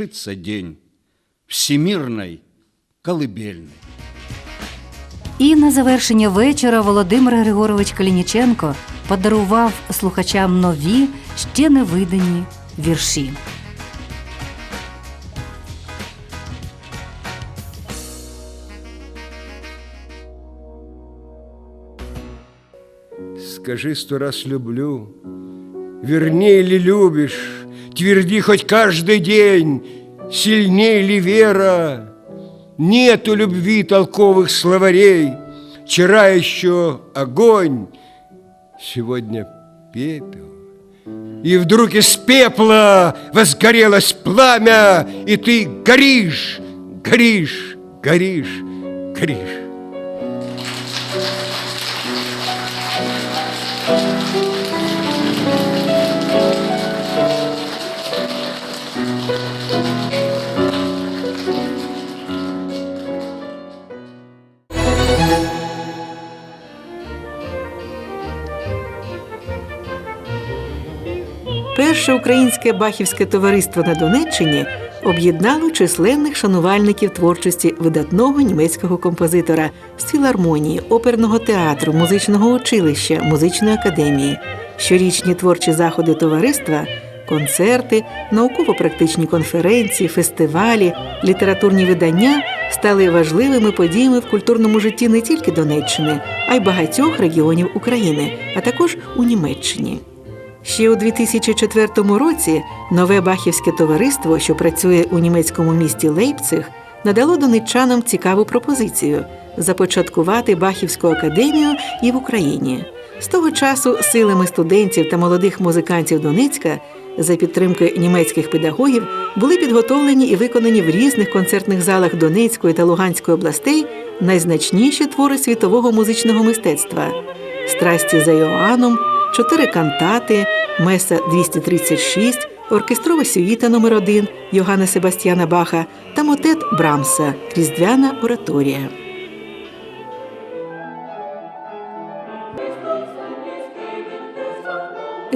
свершится день всемирной колыбельной. І на завершення вечора Володимир Григорович Калініченко подарував слухачам нові, ще не видані вірші. Скажи сто раз люблю, вернее ли любишь, Тверди хоть каждый день, сильней ли вера. Нету любви толковых словарей, Вчера еще огонь, сегодня пепел. И вдруг из пепла возгорелось пламя, И ты горишь, горишь, горишь, горишь. Перше українське бахівське товариство на Донеччині об'єднало численних шанувальників творчості видатного німецького композитора з філармонії, оперного театру, музичного училища, музичної академії. Щорічні творчі заходи товариства, концерти, науково-практичні конференції, фестивалі, літературні видання стали важливими подіями в культурному житті не тільки Донеччини, а й багатьох регіонів України, а також у Німеччині. Ще у 2004 році нове бахівське товариство, що працює у німецькому місті Лейпциг, надало донеччанам цікаву пропозицію започаткувати Бахівську академію і в Україні. З того часу силами студентів та молодих музикантів Донецька за підтримки німецьких педагогів були підготовлені і виконані в різних концертних залах Донецької та Луганської областей найзначніші твори світового музичного мистецтва страсті за Йоанном, чотири кантати, Меса 236, оркестрова сюїта номер 1 Йоганна Себастьяна Баха та мотет Брамса Різдвяна ораторія.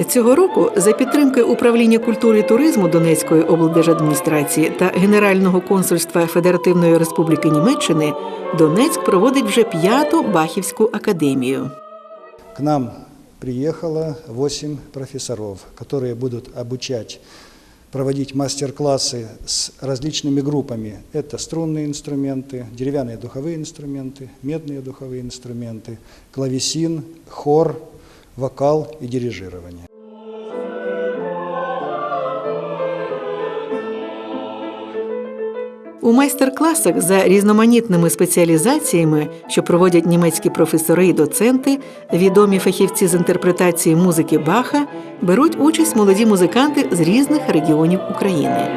Цього року за підтримки управління культури і туризму Донецької облдержадміністрації та Генерального консульства Федеративної Республіки Німеччини Донецьк проводить вже п'яту Бахівську академію. К нам приехало 8 профессоров, которые будут обучать, проводить мастер-классы с различными группами. Это струнные инструменты, деревянные духовые инструменты, медные духовые инструменты, клавесин, хор, вокал и дирижирование. У майстер-класах за різноманітними спеціалізаціями, що проводять німецькі професори і доценти, відомі фахівці з інтерпретації музики Баха, беруть участь молоді музиканти з різних регіонів України.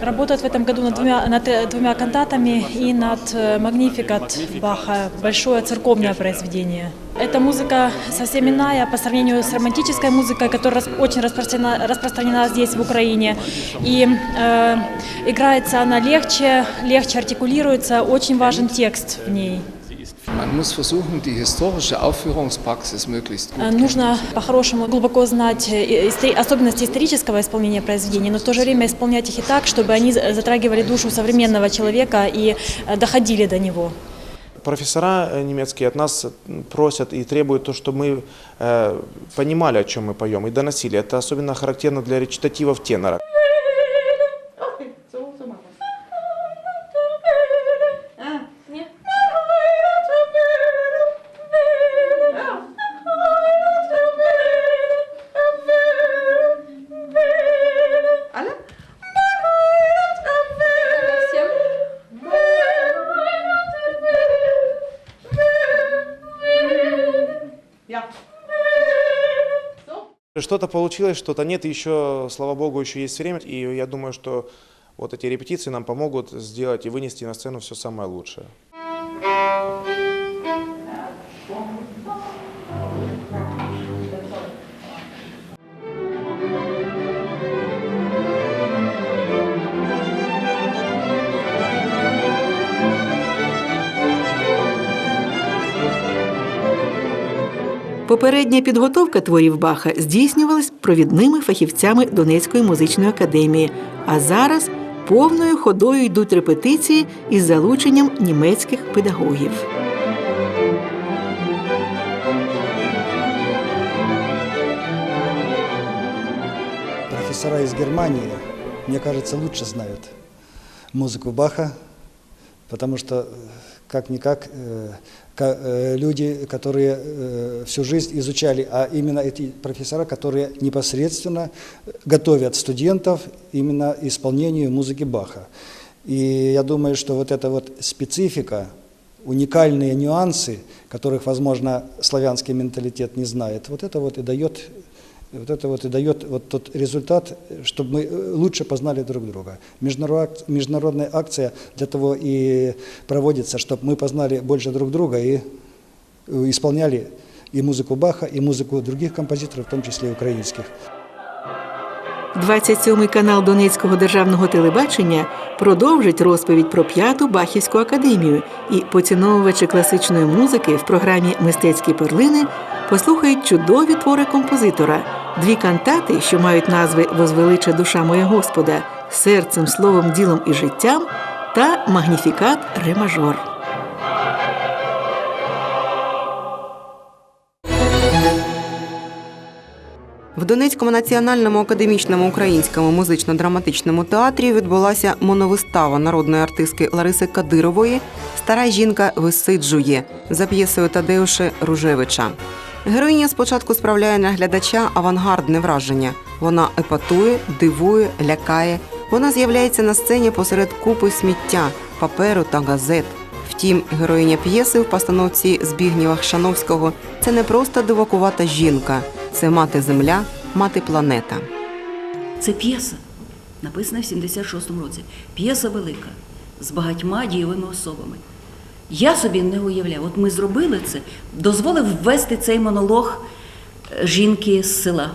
Работают в этом году над двумя, над э, двумя кантатами и над э, Магнификат Баха, большое церковное произведение. Эта музыка совсем иная по сравнению с романтической музыкой, которая очень распространена, распространена здесь, в Украине. И э, играется она легче, легче артикулируется, очень важен текст в ней. Man muss versuchen, die historische Aufführungspraxis möglichst gut Э, Нужно по-хорошему глубоко знать э, истори- особенности исторического исполнения произведений, но в то же время исполнять их и так, чтобы они за- затрагивали душу современного человека и э, доходили до него. Профессора э, немецкие от нас м, просят и требуют то, чтобы мы э, понимали, о чем мы поем, и доносили. Это особенно характерно для речитативов тенора. Что-то получилось, что-то нет, еще, слава богу, еще есть время. И я думаю, что вот эти репетиции нам помогут сделать и вынести на сцену все самое лучшее. Попередня підготовка творів Баха здійснювалась провідними фахівцями Донецької музичної академії, а зараз повною ходою йдуть репетиції із залученням німецьких педагогів. Профессора из Германии, мне кажется, лучше знают музыку Баха, потому что, э, как-никак, э, э, люди, которые э, всю жизнь изучали, а именно эти профессора, которые непосредственно готовят студентов именно исполнению музыки Баха. И я думаю, что вот эта вот специфика, уникальные нюансы, которых, возможно, славянский менталитет не знает, вот это вот и дает вот это вот и дает вот тот результат, чтобы мы э, лучше познали друг друга. Международ- Международная акция для того и проводится, чтобы мы познали больше друг друга и э, исполняли и музыку Баха, и музыку других композиторов, в том числе и украинских. 27-й канал Донецького державного телебачення продовжить розповідь про п'яту Бахівську академію, і поціновувачі класичної музики в програмі Мистецькі перлини послухають чудові твори композитора, дві кантати, що мають назви Возвелича душа моя Господа, серцем, словом, ділом і життям та Магніфікат ре мажор. В Донецькому національному академічному українському музично-драматичному театрі відбулася моновистава народної артистки Лариси Кадирової Стара жінка висиджує за п'єсою Тадеуша Ружевича. Героїня спочатку справляє на глядача авангардне враження. Вона епатує, дивує, лякає. Вона з'являється на сцені посеред купи сміття, паперу та газет. Втім, героїня п'єси в постановці Збігнєва Хшановського це не просто дивакувата жінка, це мати земля, мати планета. Це п'єса, написана в 76-му році. П'єса велика, з багатьма дієвими особами. Я собі не уявляю, от ми зробили це, дозволив ввести цей монолог е, жінки з села.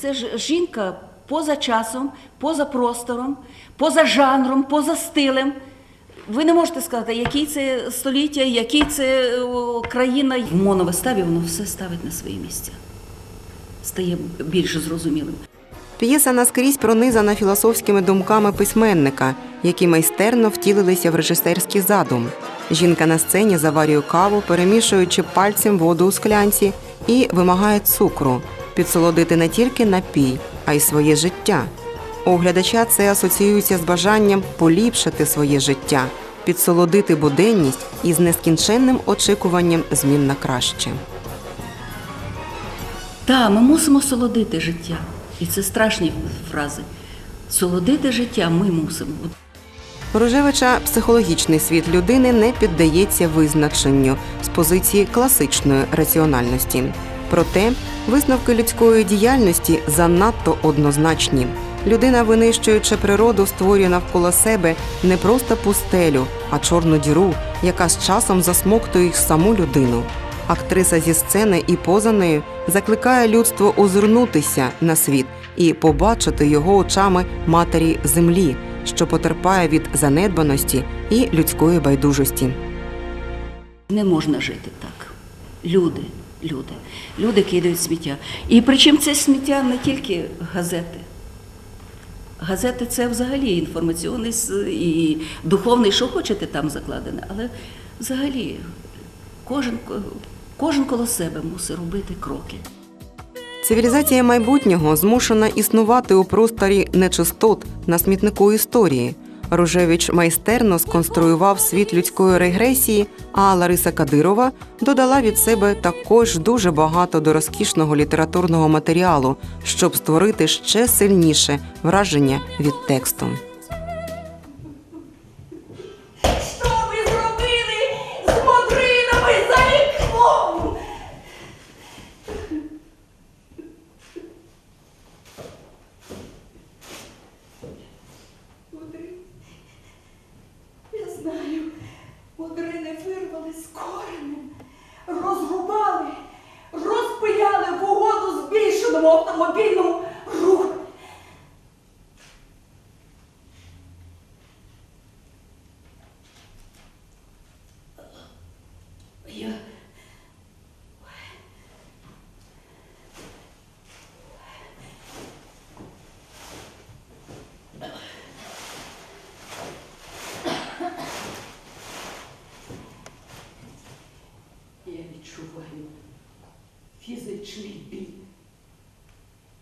Це ж жінка поза часом, поза простором, поза жанром, поза стилем. Ви не можете сказати, який це століття, який це країна. В моновиставі воно все ставить на свої місця. Стає більш зрозумілим. П'єса наскрізь пронизана філософськими думками письменника, які майстерно втілилися в режисерський задум. Жінка на сцені заварює каву, перемішуючи пальцем воду у склянці, і вимагає цукру, підсолодити не тільки напій, а й своє життя. У глядача це асоціюється з бажанням поліпшити своє життя, підсолодити буденність із нескінченним очікуванням змін на краще. Так, ми мусимо солодити життя. І це страшні фрази. Солодити життя ми мусимо. От Ружевича психологічний світ людини не піддається визначенню з позиції класичної раціональності. Проте висновки людської діяльності занадто однозначні. Людина, винищуючи природу, створює навколо себе не просто пустелю, а чорну діру, яка з часом засмоктує саму людину. Актриса зі сцени і поза нею закликає людство озирнутися на світ і побачити його очами матері землі, що потерпає від занедбаності і людської байдужості. Не можна жити так. Люди, люди, люди кидають сміття. І причому це сміття не тільки газети. Газети це взагалі інформаційний і духовний, що хочете там закладене, але взагалі кожен, кожен коло себе мусить робити кроки. Цивілізація майбутнього змушена існувати у просторі нечистот на смітнику історії. Ружевич майстерно сконструював світ людської регресії, а Лариса Кадирова додала від себе також дуже багато до розкішного літературного матеріалу, щоб створити ще сильніше враження від тексту. Біль.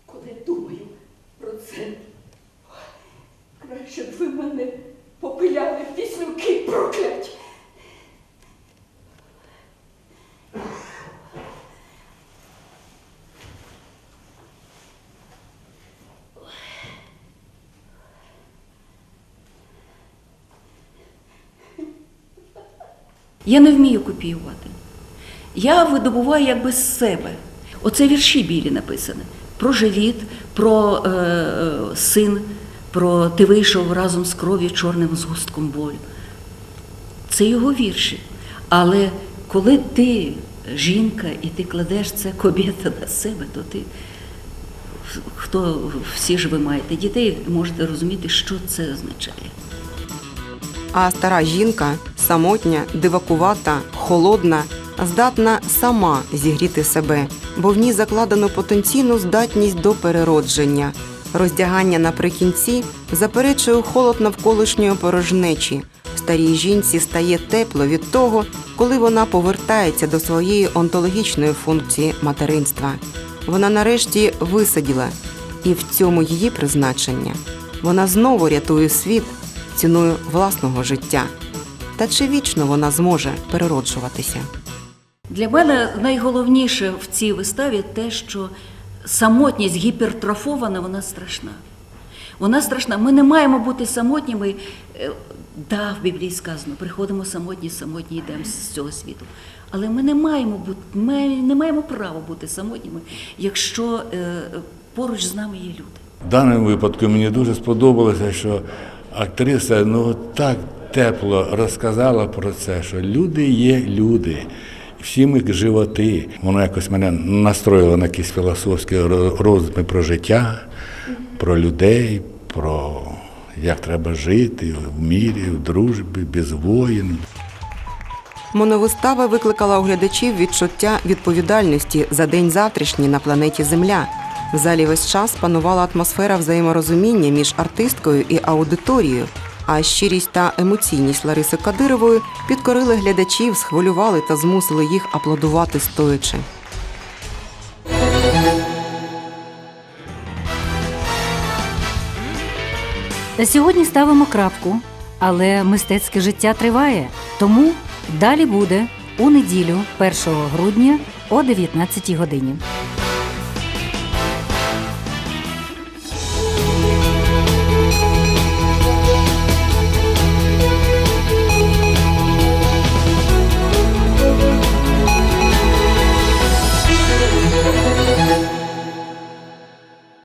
Коли думаю про це, краще б ви мене попиляли в піснюки прокляті. Я не вмію копіювати. Я видобуваю якби з себе. Оце вірші білі написані. Про живіт, про е, син, про ти вийшов разом з кров'ю чорним згустком болю. Це його вірші. Але коли ти жінка і ти кладеш це кобєта на себе, то ти хто всі ж ви маєте дітей, можете розуміти, що це означає. А стара жінка самотня, дивакувата, холодна, здатна сама зігріти себе, бо в ній закладено потенційну здатність до переродження. Роздягання наприкінці заперечує холод навколишньої порожнечі. Старій жінці стає тепло від того, коли вона повертається до своєї онтологічної функції материнства. Вона нарешті висаділа, і в цьому її призначення. Вона знову рятує світ ціною власного життя. Та чи вічно вона зможе перероджуватися? Для мене найголовніше в цій виставі те, що самотність гіпертрофована, вона страшна. Вона страшна. Ми не маємо бути самотніми. Е, Да, в Біблії сказано, приходимо самотні, самотні йдемо з цього світу. Але ми не маємо бути, ми не маємо права бути самотніми, якщо е, поруч з нами є люди. В даному випадку мені дуже сподобалося, що актриса ну так тепло розказала про це, що люди є люди. Всі ми животи. Воно якось мене настроїло на якісь філософські роз- роздуми про життя, про людей, про як треба жити в мірі, в дружбі, без воїн. Моновистава викликала у глядачів відчуття відповідальності за день завтрашній на планеті Земля. В залі весь час панувала атмосфера взаєморозуміння між артисткою і аудиторією. А щирість та емоційність Лариси Кадирової підкорили глядачів, схвилювали та змусили їх аплодувати стоячи. Сьогодні ставимо крапку, але мистецьке життя триває. Тому далі буде у неділю, 1 грудня о 19 годині.